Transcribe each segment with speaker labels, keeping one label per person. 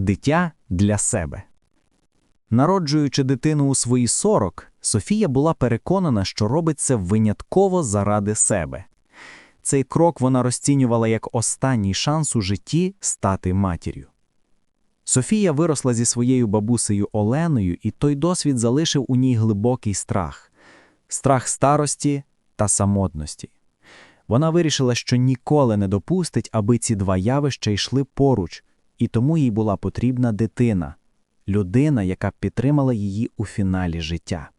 Speaker 1: дитя для себе. Народжуючи дитину у свої 40, Софія була переконана, що робить це винятково заради себе. Цей крок вона розцінювала як останній шанс у житті стати матір'ю. Софія виросла зі своєю бабусею Оленою, і той досвід залишив у ній глибокий страх страх старості та самотності. Вона вирішила, що ніколи не допустить, аби ці два явища йшли поруч, і тому їй була потрібна дитина, людина, яка б підтримала її у фіналі життя.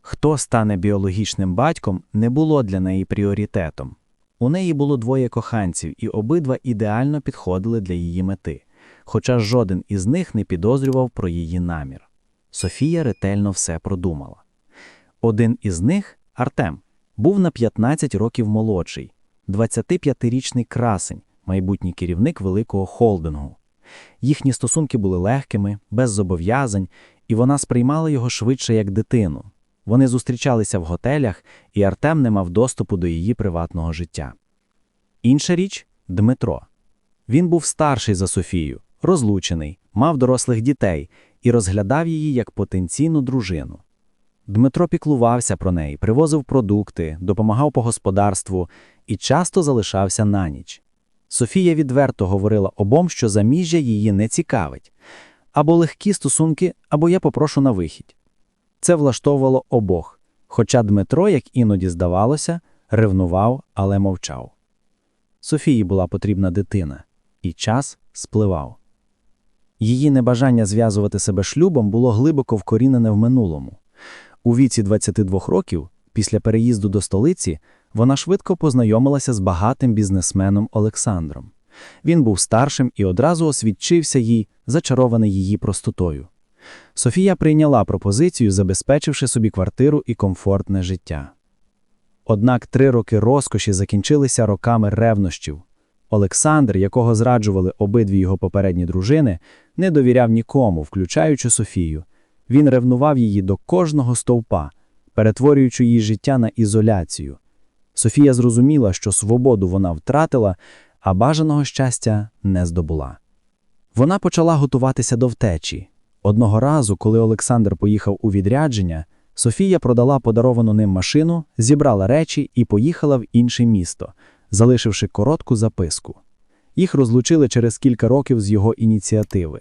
Speaker 1: Хто стане біологічним батьком, не було для неї пріоритетом. У неї було двоє коханців, і обидва ідеально підходили для її мети, хоча жоден із них не підозрював про її намір. Софія ретельно все продумала. Один із них, Артем, був на 15 років молодший, 25-річний красень, майбутній керівник великого холдингу. Їхні стосунки були легкими, без зобов'язань, і вона сприймала його швидше як дитину. Вони зустрічалися в готелях, і Артем не мав доступу до її приватного життя. Інша річ Дмитро. Він був старший за Софію, розлучений, мав дорослих дітей і розглядав її як потенційну дружину. Дмитро піклувався про неї, привозив продукти, допомагав по господарству і часто залишався на ніч. Софія відверто говорила обом, що заміжжя її не цікавить або легкі стосунки, або я попрошу на вихідь. Це влаштовувало обох, хоча Дмитро, як іноді здавалося, ревнував, але мовчав. Софії була потрібна дитина, і час спливав. Її небажання зв'язувати себе шлюбом було глибоко вкорінене в минулому. У віці 22 років, після переїзду до столиці, вона швидко познайомилася з багатим бізнесменом Олександром. Він був старшим і одразу освідчився їй, зачарований її простотою. Софія прийняла пропозицію, забезпечивши собі квартиру і комфортне життя. Однак три роки розкоші закінчилися роками ревнощів. Олександр, якого зраджували обидві його попередні дружини, не довіряв нікому, включаючи Софію. Він ревнував її до кожного стовпа, перетворюючи її життя на ізоляцію. Софія зрозуміла, що свободу вона втратила, а бажаного щастя не здобула. Вона почала готуватися до втечі. Одного разу, коли Олександр поїхав у відрядження, Софія продала подаровану ним машину, зібрала речі і поїхала в інше місто, залишивши коротку записку. Їх розлучили через кілька років з його ініціативи.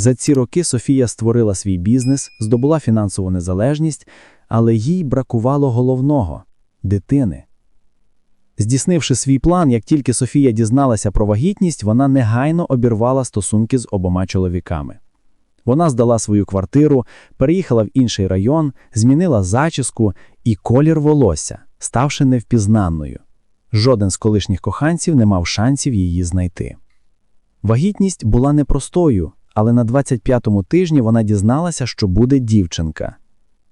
Speaker 1: За ці роки Софія створила свій бізнес, здобула фінансову незалежність, але їй бракувало головного дитини. Здійснивши свій план, як тільки Софія дізналася про вагітність, вона негайно обірвала стосунки з обома чоловіками. Вона здала свою квартиру, переїхала в інший район, змінила зачіску і колір волосся, ставши невпізнанною. Жоден з колишніх коханців не мав шансів її знайти. Вагітність була непростою, але на 25-му тижні вона дізналася, що буде дівчинка.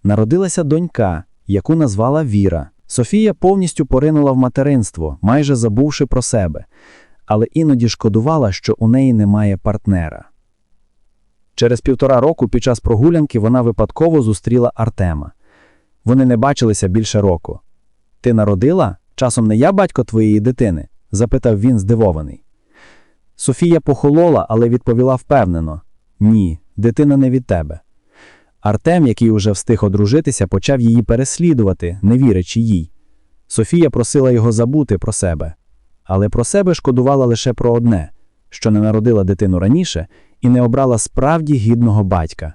Speaker 1: Народилася донька, яку назвала Віра. Софія повністю поринула в материнство, майже забувши про себе, але іноді шкодувала, що у неї немає партнера. Через півтора року під час прогулянки вона випадково зустріла Артема. Вони не бачилися більше року. Ти народила? Часом не я батько твоєї дитини? запитав він здивований. Софія похолола, але відповіла впевнено: Ні, дитина не від тебе. Артем, який уже встиг одружитися, почав її переслідувати, не вірячи їй. Софія просила його забути про себе, але про себе шкодувала лише про одне, що не народила дитину раніше і не обрала справді гідного батька.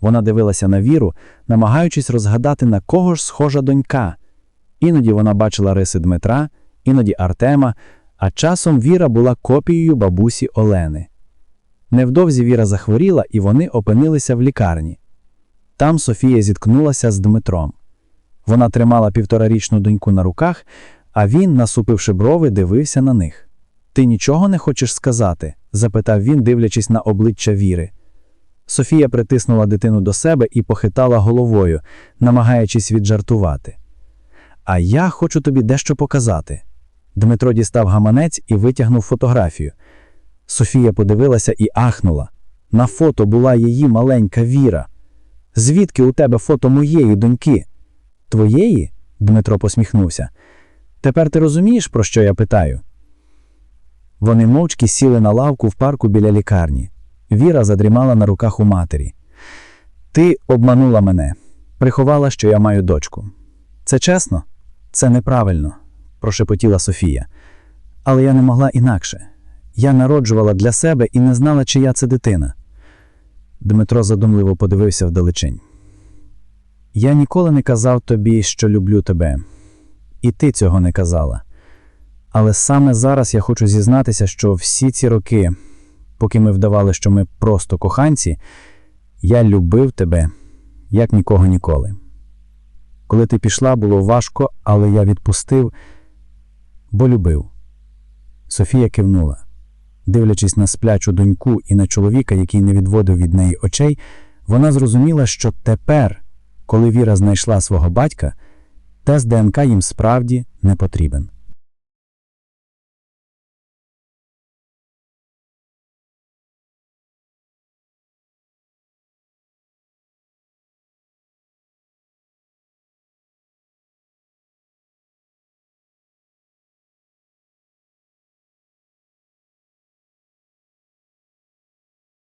Speaker 1: Вона дивилася на віру, намагаючись розгадати, на кого ж схожа донька. Іноді вона бачила риси Дмитра, іноді Артема, а часом Віра була копією бабусі Олени. Невдовзі Віра захворіла, і вони опинилися в лікарні. Там Софія зіткнулася з Дмитром. Вона тримала півторарічну доньку на руках, а він, насупивши брови, дивився на них. Ти нічого не хочеш сказати? запитав він, дивлячись на обличчя Віри. Софія притиснула дитину до себе і похитала головою, намагаючись віджартувати. А я хочу тобі дещо показати. Дмитро дістав гаманець і витягнув фотографію. Софія подивилася і ахнула. На фото була її маленька Віра. Звідки у тебе фото моєї доньки? Твоєї? Дмитро посміхнувся. Тепер ти розумієш, про що я питаю? Вони мовчки сіли на лавку в парку біля лікарні. Віра задрімала на руках у матері. Ти обманула мене, приховала, що я маю дочку. Це чесно? Це неправильно, прошепотіла Софія. Але я не могла інакше. Я народжувала для себе і не знала, чия це дитина. Дмитро задумливо подивився вдалечінь. Я ніколи не казав тобі, що люблю тебе, і ти цього не казала. Але саме зараз я хочу зізнатися, що всі ці роки, поки ми вдавали, що ми просто коханці, я любив тебе, як нікого ніколи. Коли ти пішла, було важко, але я відпустив, бо любив. Софія кивнула. Дивлячись на сплячу доньку і на чоловіка, який не відводив від неї очей, вона зрозуміла, що тепер, коли Віра знайшла свого батька, тест ДНК їм справді не потрібен.